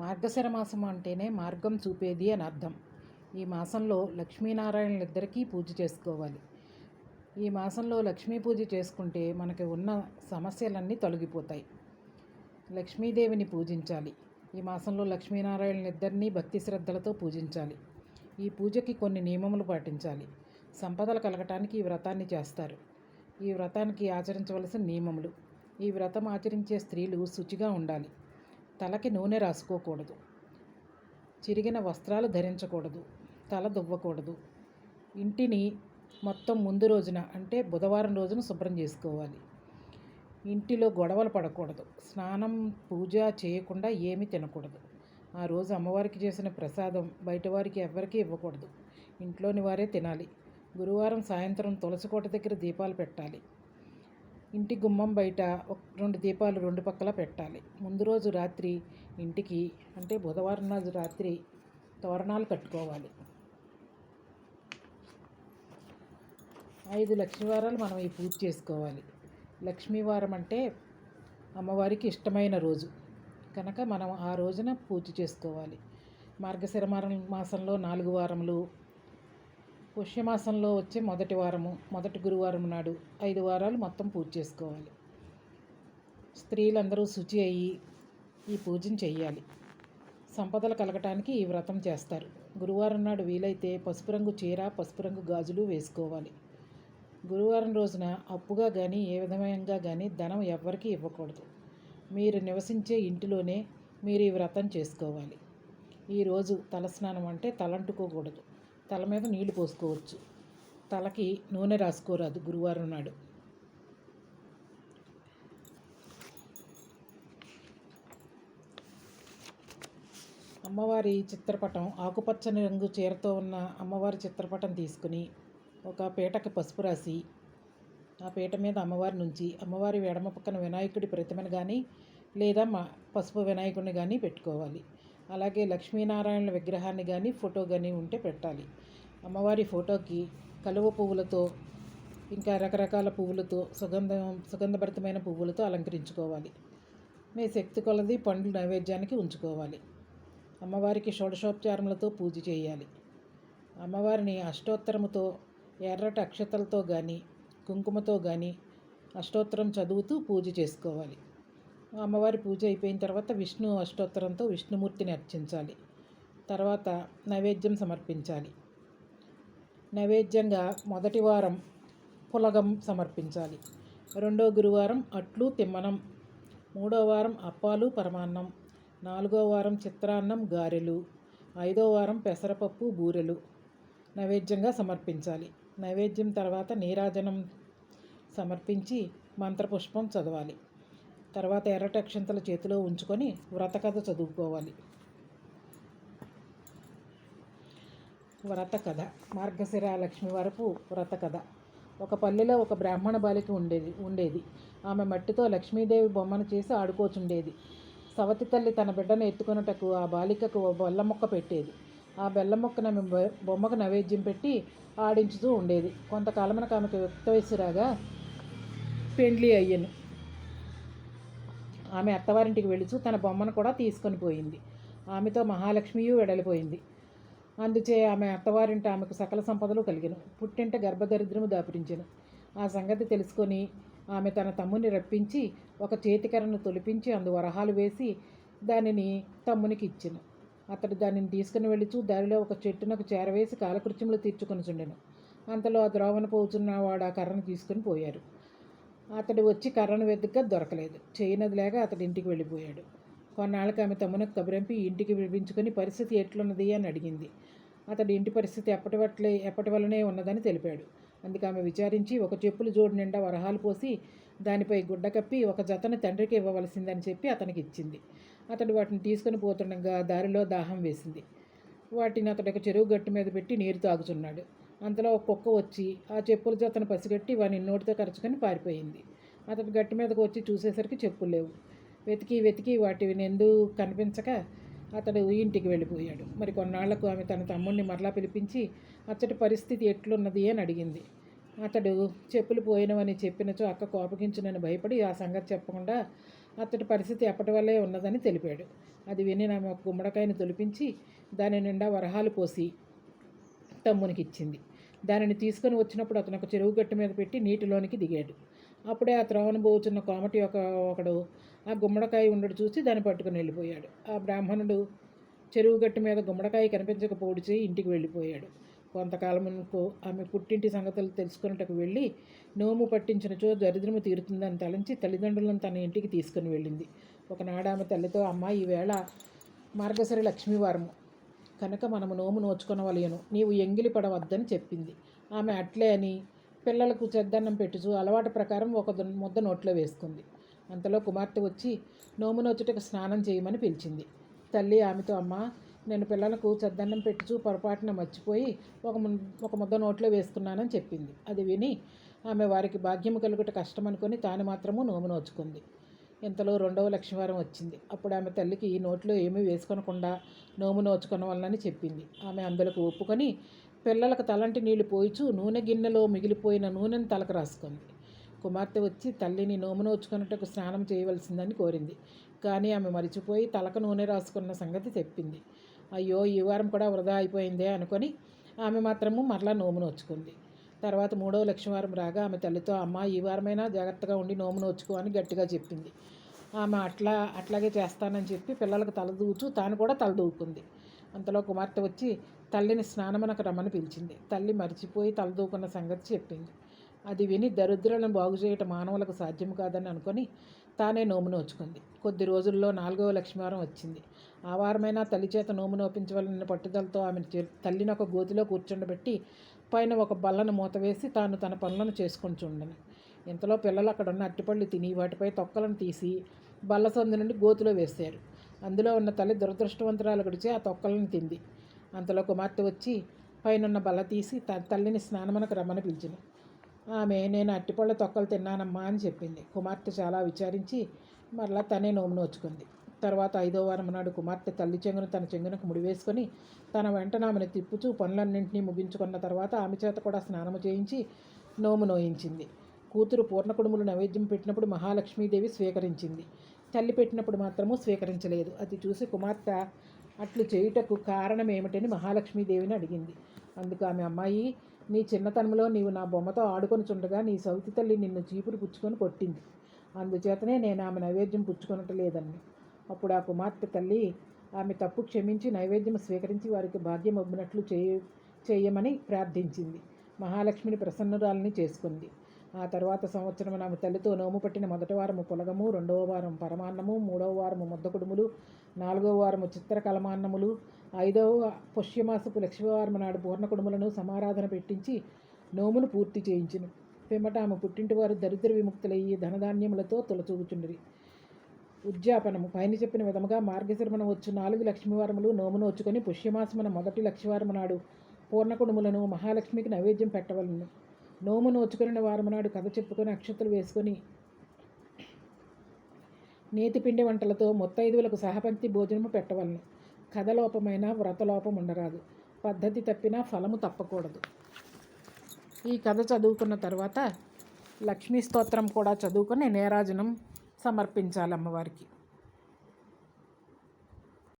మార్గశిర మాసం అంటేనే మార్గం చూపేది అని అర్థం. ఈ మాసంలో లక్ష్మీనారాయణలిద్దరికీ పూజ చేసుకోవాలి. ఈ మాసంలో లక్ష్మీ పూజ చేసుకుంటే మనకి ఉన్న సమస్యలన్నీ తొలగిపోతాయి. లక్ష్మీదేవిని పూజించాలి. ఈ మాసంలో లక్ష్మీనారాయణలిద్దరినీ భక్తి శ్రద్ధలతో పూజించాలి. ఈ పూజకి కొన్ని నియమములు పాటించాలి. సంపదలు కలగటానికి ఈ వ్రతాన్ని చేస్తారు. ఈ వ్రతానికి ఆచరించవలసిన నియమములు. ఈ వ్రతం ఆచరించే స్త్రీలు శుచిగా ఉండాలి. తలకి నూనె రాసుకోకూడదు. చిరిగిన వస్త్రాలు ధరించకూడదు. తల దువ్వకూడదు. ఇంటిని మొత్తం ముందు రోజున అంటే బుధవారం రోజున శుభ్రం చేసుకోవాలి. ఇంటిలో గొడవలు పడకూడదు. స్నానం పూజ చేయకుండా ఏమీ తినకూడదు. ఆ రోజు అమ్మవారికి చేసిన ప్రసాదం బయటవారికి ఎవ్వరికీ ఇవ్వకూడదు. ఇంట్లోని వారే తినాలి. గురువారం సాయంత్రం తులసికోట దగ్గర దీపాలు పెట్టాలి. ఇంటి గుమ్మం బయట ఒక రెండు దీపాలు రెండు పక్కల పెట్టాలి. ముందు రోజు రాత్రి ఇంటికి అంటే బుధవారం రోజు రాత్రి తోరణాలు కట్టుకోవాలి. ఐదు లక్ష్మీవారాలు మనం ఈ పూజ చేసుకోవాలి. లక్ష్మీవారం అంటే అమ్మవారికి ఇష్టమైన రోజు. కనుక మనం ఆ రోజున పూజ చేసుకోవాలి. మార్గశిరమారం మాసంలో నాలుగు వారములు పుష్యమాసంలో వచ్చే మొదటి వారము మొదటి గురువారం నాడు ఐదు వారాలు మొత్తం పూజ చేసుకోవాలి. స్త్రీలందరూ శుచి అయ్యి ఈ పూజను చేయాలి సంపదలు కలగటానికి ఈ వ్రతం చేస్తారు. గురువారం నాడు వీలైతే పసుపు రంగు చీర పసుపు రంగు గాజులు వేసుకోవాలి. గురువారం రోజున అప్పుగా కానీ ఏ విధంగా కానీ ధనం ఎవ్వరికీ ఇవ్వకూడదు. మీరు నివసించే ఇంటిలోనే మీరు ఈ వ్రతం చేసుకోవాలి. ఈరోజు తలస్నానం అంటే తలంటుకోకూడదు. తల మీద నీళ్ళు పోసుకోవచ్చు. తలకి నూనె రాసుకోరాదు గురువారం నాడు. అమ్మవారి చిత్రపటం ఆకుపచ్చని రంగు చీరతో ఉన్న అమ్మవారి చిత్రపటం తీసుకుని ఒక పీటకి పసుపు రాసి ఆ పీట మీద అమ్మవారి నుంచి అమ్మవారి ఎడమ పక్కన వినాయకుడి ప్రతిమను కానీ లేదా మా పసుపు వినాయకుడిని కానీ పెట్టుకోవాలి. అలాగే లక్ష్మీనారాయణ విగ్రహాన్ని కానీ ఫోటో కానీ ఉంటే పెట్టాలి. అమ్మవారి ఫోటోకి కలువ పువ్వులతో ఇంకా రకరకాల పువ్వులతో సుగంధం సుగంధభరితమైన పువ్వులతో అలంకరించుకోవాలి. మీ శక్తి కొలది పండ్లు నైవేద్యానికి ఉంచుకోవాలి. అమ్మవారికి షోడశోపచారములతో పూజ చేయాలి. అమ్మవారిని అష్టోత్తరముతో ఎర్రటి అక్షతలతో కానీ కుంకుమతో కానీ అష్టోత్తరం చదువుతూ పూజ చేసుకోవాలి. అమ్మవారి పూజ అయిపోయిన తర్వాత విష్ణు అష్టోత్తరంతో విష్ణుమూర్తిని అర్చించాలి. తర్వాత నైవేద్యం సమర్పించాలి. నైవేద్యంగా మొదటి వారం పులగం సమర్పించాలి. రెండో గురువారం అట్లు తిమ్మనం. మూడో వారం అప్పాలు పరమాన్నం. నాలుగో వారం చిత్రాన్నం గారెలు. ఐదో వారం పెసరపప్పు బూరెలు. నైవేద్యంగా సమర్పించాలి. నైవేద్యం తర్వాత నీరాజనం సమర్పించి మంత్రపుష్పం చదవాలి. తర్వాత ఎర్రటక్షంతల చేతిలో ఉంచుకొని వ్రతకథ చదువుకోవాలి. వ్రత కథ మార్గశిర లక్ష్మి వరపు వ్రత కథ ఒక పల్లెలో ఒక బ్రాహ్మణ బాలిక ఉండేది ఉండేది. ఆమె మట్టితో లక్ష్మీదేవి బొమ్మను చేసి ఆడుకోచుండేది. సవతి తల్లి తన బిడ్డను ఎత్తుకొనుటకు ఆ బాలికకు ఓ మొక్క పెట్టేది. ఆ బెల్ల మొక్కను ఆమె బొమ్మకు నైవేద్యం పెట్టి ఆడించుతూ ఉండేది. కొంతకాలమునకు ఆమెకు యుక్త వయసు రాగా పెండ్లి అయ్యను. ఆమె అత్తవారింటికి వెళుచు తన బొమ్మను కూడా తీసుకొని పోయింది. ఆమెతో మహాలక్ష్మియు వెడలిపోయింది. అందుచే ఆమె అత్తవారింట ఆమెకు సకల సంపదలు కలిగిన. పుట్టింట గర్భదరిద్రము దాపురించెను. ఆ సంగతి తెలుసుకొని ఆమె తన తమ్ముని రప్పించి ఒక చేతికరను తొలిపించి అందు వరహాలు వేసి దానిని తమ్మునికి ఇచ్చిన. అతడు దానిని తీసుకుని వెళ్ళిచూ దారిలో ఒక చెట్టునకు చేరవేసి కాలకృత్యములు తీర్చుకొని చుండెను అంతలో ఆ ద్రోవన పోచున్న వాడు ఆ కర్రను తీసుకుని పోయారు. అతడు వచ్చి కర్రను వెతుక్క దొరకలేదు. చేయనది లేక అతడి ఇంటికి వెళ్ళిపోయాడు. కొన్నాళ్ళకి ఆమె తమ్మునకు కబురంపి ఇంటికి పిలిపించుకొని పరిస్థితి ఎట్లున్నది? అని అడిగింది. అతడి ఇంటి పరిస్థితి ఎప్పటి వట్లే ఎప్పటి వల్లనే ఉన్నదని తెలిపాడు. అందుకు ఆమె విచారించి ఒక చెప్పులు జోడు నిండా వరహాలు పోసి దానిపై గుడ్డ కప్పి ఒక జతను తండ్రికి ఇవ్వవలసిందని చెప్పి అతనికి ఇచ్చింది. అతడు వాటిని తీసుకుని పోతుండగా దారిలో దాహం వేసింది. వాటిని అతడు ఒక చెరువు గట్టు మీద పెట్టి నీరు తాగుతున్నాడు అంతలో ఒక కుక్క వచ్చి ఆ చెప్పుల జతను పసిగట్టి వాని నోటితో కరుచుకొని పారిపోయింది. అతడు గట్టి మీదకు వచ్చి చూసేసరికి చెప్పులు లేవు. వెతికి వెతికి వాటిని ఎందుకు కనిపించక అతడు ఇంటికి వెళ్ళిపోయాడు. మరి కొన్నాళ్ళకు ఆమె తన తమ్ముడిని మరలా పిలిపించి అచ్చటి పరిస్థితి ఎట్లున్నది అని అడిగింది. అతడు చెప్పులు పోయినవని చెప్పినచో అక్క కోపగించునని భయపడి ఆ సంగతి చెప్పకుండా అతడి పరిస్థితి ఎప్పటి వల్లే ఉన్నదని తెలిపాడు. అది విని ఆమె ఒక గుమ్మడికాయను తొలిపించి దాని నిండా వరహాలు పోసి తమ్మునికి ఇచ్చింది దానిని తీసుకొని వచ్చినప్పుడు అతను ఒక చెరువు గట్టు మీద పెట్టి నీటిలోనికి దిగాడు. అప్పుడే ఆ త్రోవను పోచున్న కోమటి ఒక ఒకడు ఆ గుమ్మడికాయ ఉండడు చూసి దాన్ని పట్టుకుని వెళ్ళిపోయాడు. ఆ బ్రాహ్మణుడు చెరువు గట్టు మీద గుమ్మడికాయ కనిపించకపోడిచి ఇంటికి వెళ్ళిపోయాడు. కొంతకాలమునకు ఆమె పుట్టింటి సంగతులు తెలుసుకున్నట్టుకు వెళ్ళి నోము పట్టించినచో దరిద్రము తీరుతుందని తలంచి తల్లిదండ్రులను తన ఇంటికి తీసుకుని వెళ్ళింది. ఒకనాడు ఆమె తల్లితో అమ్మ ఈవేళ మార్గశిర లక్ష్మీవారము. కనుక మనము నోము నోచుకొనవలయను నీవు ఎంగిలి పడవద్దని చెప్పింది. ఆమె అట్లే అని పిల్లలకు చెద్దన్నం పెట్టుచు అలవాటు ప్రకారం ఒక ముద్ద నోట్లో వేసుకుంది. అంతలో కుమార్తె వచ్చి నోము నోచుటకు స్నానం చేయమని పిలిచింది. తల్లి ఆమెతో అమ్మ నేను పిల్లలకు చెద్దన్నం పెట్టుచు పొరపాటున మర్చిపోయి ఒక ఒక ముద్ద నోట్లో వేసుకున్నానని చెప్పింది. అది విని ఆమె వారికి భాగ్యము కలుగుట కష్టం అనుకొని తాను మాత్రము నోము నోచుకుంది. ఇంతలో రెండవ లక్ష్మీవారం వచ్చింది. అప్పుడు ఆమె తల్లికి ఈ నోట్లో ఏమీ వేసుకొనకుండా నోము నోచుకొనవాలని చెప్పింది. ఆమె అందులకు ఒప్పుకొని పిల్లలకు తలంటి నీళ్ళు పోయిచు నూనె గిన్నెలో మిగిలిపోయిన నూనెను తలకు రాసుకుంది. కుమార్తె వచ్చి తల్లిని నోము నోచుకున్నట్టుకు స్నానం చేయవలసిందని కోరింది. కానీ ఆమె మరిచిపోయి తలకు నూనె రాసుకున్న సంగతి చెప్పింది. అయ్యో ఈ వారం కూడా వృధా అయిపోయిందే అనుకొని ఆమె మాత్రము మరలా నోము నోచుకుంది. తర్వాత మూడవ లక్ష్మీవారం రాగా ఆమె తల్లితో అమ్మ ఈ వారమైనా జాగ్రత్తగా ఉండి నోము నోచుకో అని గట్టిగా చెప్పింది. ఆమె అట్లా అట్లాగే చేస్తానని చెప్పి పిల్లలకు తలదూచు తాను కూడా తల దూకుంది. అంతలో కుమార్తె వచ్చి తల్లిని స్నానమునకు రమ్మని పిలిచింది. తల్లి మరిచిపోయి తలదూకున్న సంగతి చెప్పింది. అది విని దరిద్రులను బాగు చేయటం మానవులకు సాధ్యం కాదని అనుకొని తానే నోము నోచుకుంది. కొద్ది రోజుల్లో నాలుగవ లక్ష్మీవారం వచ్చింది. ఆ వారమైనా తల్లి చేత నోము నోపించవలన పట్టుదలతో ఆమె తల్లిని ఒక గోతిలో కూర్చుండబెట్టి పైన ఒక బల్లను మూత వేసి తాను తన పనులను చేసుకొని చేసుకుంటుండను ఇంతలో పిల్లలు అక్కడ ఉన్న అట్టిపళ్ళు తిని వాటిపై తొక్కలను తీసి బల్ల సందు నుండి గోతిలో వేశారు. అందులో ఉన్న తల్లి దురదృష్టవంతురాలు గడిచి ఆ తొక్కలను తింది. అంతలో కుమార్తె వచ్చి పైనున్న బల్ల తీసి త తల్లిని స్నానమునకు రమ్మని పిలిచింది. ఆమె నేను అట్టిపళ్ళ తొక్కలు తిన్నానమ్మా అని చెప్పింది. కుమార్తె చాలా విచారించి మరలా తనే నోము నోచుకుంది. తర్వాత ఐదో వారం నాడు కుమార్తె తల్లి చెంగును తన చెంగునకు ముడివేసుకొని తన వెంట ఆమెను తిప్పుచూ పనులన్నింటినీ ముగించుకున్న తర్వాత ఆమె చేత కూడా స్నానము చేయించి నోము నోయించింది. కూతురు పూర్ణకుడుములు నైవేద్యం పెట్టినప్పుడు మహాలక్ష్మీదేవి స్వీకరించింది. తల్లి పెట్టినప్పుడు మాత్రము స్వీకరించలేదు. అది చూసి కుమార్తె అట్లు చేయుటకు కారణం ఏమిటని మహాలక్ష్మీదేవిని అడిగింది. అందుకు ఆమె అమ్మాయి నీ చిన్నతనంలో నీవు నా బొమ్మతో ఆడుకొని చుండగా నీ సౌతి తల్లి నిన్ను చీపురు పుచ్చుకొని కొట్టింది. అందుచేతనే నేను ఆమె నైవేద్యం పుచ్చుకొనటలేదని అప్పుడు ఆ కుమార్తె తల్లి ఆమె తప్పు క్షమించి నైవేద్యం స్వీకరించి వారికి భాగ్యం అబ్బినట్లు చేయ చేయమని ప్రార్థించింది. మహాలక్ష్మిని ప్రసన్నురాలని చేసుకుంది. ఆ తర్వాత సంవత్సరం ఆమె తల్లితో నోము పట్టిన మొదటి వారము పులగము రెండవ వారం పరమాన్నము మూడవ వారము ముద్దకుడుములు నాలుగవ వారము చిత్రకలమాన్నములు ఐదవ పుష్యమాసపు లక్ష్మీవారం నాడు పూర్ణకుడుములను సమారాధన పెట్టించి నోమును పూర్తి చేయించును. పిమ్మట ఆమె పుట్టింటి వారు దరిద్ర విముక్తులయ్యి ధనధాన్యములతో తొలచూగుచుండిరి ఉద్యాపనము. పైన చెప్పిన విధముగా మార్గశిరమణ వచ్చు నాలుగు లక్ష్మీవారములు నోమును వచ్చుకొని పుష్యమాసమున మొదటి లక్ష్మీవారము నాడు పూర్ణకుడుములను మహాలక్ష్మికి నైవేద్యం పెట్టవలను. నోమును వచ్చుకున్న వారము నాడు కథ చెప్పుకొని అక్షతలు వేసుకొని నేతిపిండి వంటలతో ముత్తైదువులకు సహపంక్తి భోజనము పెట్టవలను. కథలోపమైన వ్రతలోపం ఉండరాదు. పద్ధతి తప్పినా ఫలము తప్పకూడదు. ఈ కథ చదువుకున్న తర్వాత లక్ష్మీ స్తోత్రం కూడా చదువుకొని నేరాజనం సమర్పించాలి అమ్మవారికి.